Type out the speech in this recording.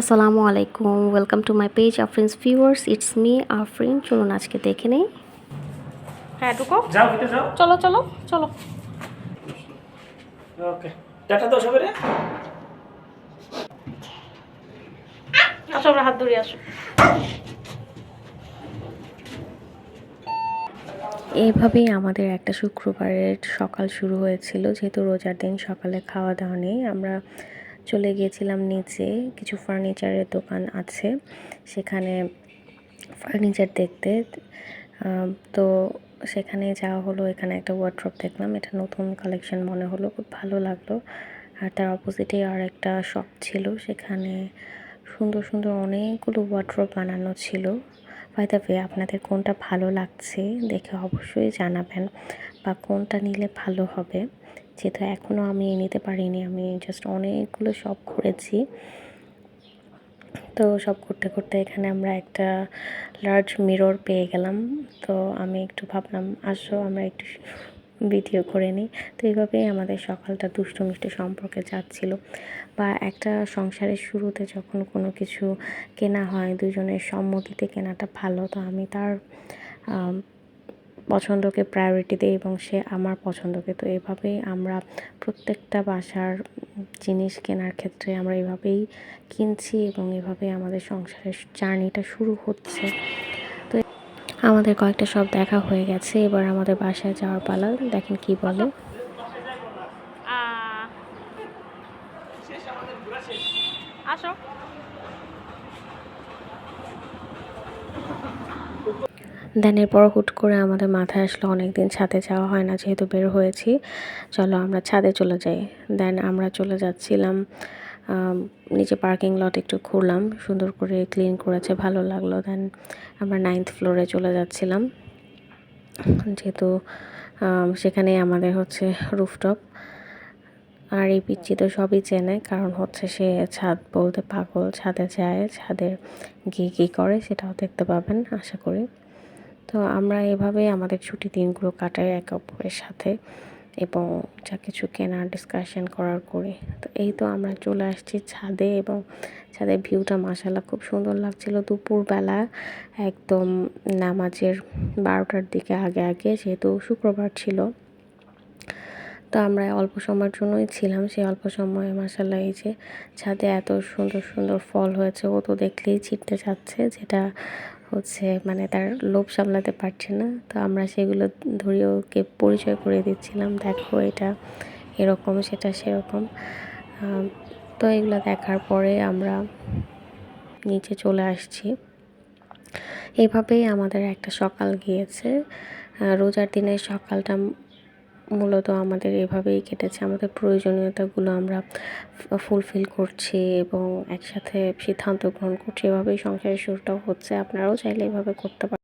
আসসালামু আলাইকুম। Welcome to my page Afrin's viewers it's me Afrin চলুন আজকে দেখে নেই। হ্যাঁ ঢুকো। যাও ভিতরে যাও। চলো চলো চলো। ওকে। ডাটা দাও সবাই রে আসো আমরা হাত ধরে আসো। এইভাবেই আমাদের একটা শুক্রবারের সকাল শুরু হয়েছিল যেহেতু রোজার দিন সকালে খাওয়া দাওয়া নেই। আমরা চলে গিয়েছিলাম নিচে, কিছু ফার্নিচারের দোকান আছে সেখানে ফার্নিচার দেখতে। তো সেখানে যাওয়া হলো, এখানে একটা ওয়ার্ড্রপ দেখলাম, এটা নতুন কালেকশন মনে হলো, খুব ভালো লাগল। আর তার অপোজিটে আর একটা শপ ছিল, সেখানে সুন্দর সুন্দর অনেকগুলো ওয়ার্ড্রপ বানানো ছিল। ওয়ে আপনাদের কোনটা ভালো লাগছে দেখে অবশ্যই জানাবেন। বা কোনটা নিলে ভালো হবে যেহেতু এখনও আমি নিতে পারিনি, আমি জাস্ট অনেকগুলো শপ ঘুরেছি তো সব করতে করতে এখানে আমরা একটা লার্জ মিরর পেয়ে গেলাম। তো আমি একটু ভাবলাম, আসো আমরা একটু ভিডিও করে নিই। তো এইভাবেই আমাদের সকালটা দুষ্টু মিষ্টি সম্পর্কে যাচ্ছিল। বা একটা সংসারের শুরুতে যখন কোনো কিছু কেনা হয়, দুজনের সম্মতিতে কেনাটা ভালো, তো আমি তার পছন্দকে প্রায়োরিটি দিই এবং সে আমার পছন্দকে। তো এভাবেই আমরা প্রত্যেকটা বাসার জিনিস কেনার ক্ষেত্রে আমরা এভাবেই কিনছি এবং এভাবেই আমাদের সংসারের জার্নিটা শুরু হচ্ছে। তো আমাদের কয়েকটা সব দেখা হয়ে গেছে, এবার আমাদের বাসায় যাওয়ার পালা। দেখেন কি বলে। আসো। দেন এরপর হুট করে আমাদের মাথায় আসলো অনেক দিন ছাদে যাওয়া হয় না, যেহেতু বের হয়েছি। চলো আমরা ছাদে চলে যাই। দেন আমরা চলে যাচ্ছিলাম নিচে পার্কিং লট একটু ঘুরলাম, সুন্দর করে ক্লিন করেছে, ভালো লাগল। দেন আমরা নাইন্থ ফ্লোরে চলে যাচ্ছিলাম। যেহেতু সেখানে আমাদের হচ্ছে রুফটপ আর এই পিচ্ছি তো সবই চেনে, কারণ হচ্ছে সে ছাদ বলতে পাগল, ছাদে যায়, ছাদের গিয়ে কী করে সেটাও দেখতে পাবেন, আশা করি। তো আমরা এভাবেই আমাদের ছুটি দিনগুলো কাটাই একে অপরের সাথে এবং যা কিছু কেনার ডিসকাশন করার করি। তো এই তো আমরা চলে আসছি ছাদে এবং ছাদের ভিউটা মাসাল্লাহ খুব সুন্দর লাগছিল দুপুরবেলা। একদম নামাজের বারোটার দিকে আগে আগে যেহেতু শুক্রবার ছিল। তো আমরা অল্প সময়ের জন্যই ছিলাম, সেই অল্প সময়ে মাসাল্লাহ এই যে ছাদে এত সুন্দর সুন্দর ফল হয়েছে, ও তো দেখলেই ছিটতে যাচ্ছে, যেটা হচ্ছে মানে তার লোভ সামলাতে পারছে না। তো আমরা সেগুলো ধরে ওকে পরিচয় করে দিচ্ছিলাম, দেখো এটা এরকম, সেটা সেরকম। তো এগুলো দেখার পরে আমরা নিচে চলে আসছি। এভাবেই আমাদের একটা সকাল গিয়েছে। রোজার দিনের সকালটা মূলত আমাদের এভাবেই কেটেছে। আমাদের প্রয়োজনীয়তাগুলো আমরা ফুলফিল করছি এবং একসাথে সিদ্ধান্ত গ্রহণ করছি। এভাবেই সংসারের শুরুটাও হচ্ছে। আপনারাও চাইলে এভাবে করতে পারেন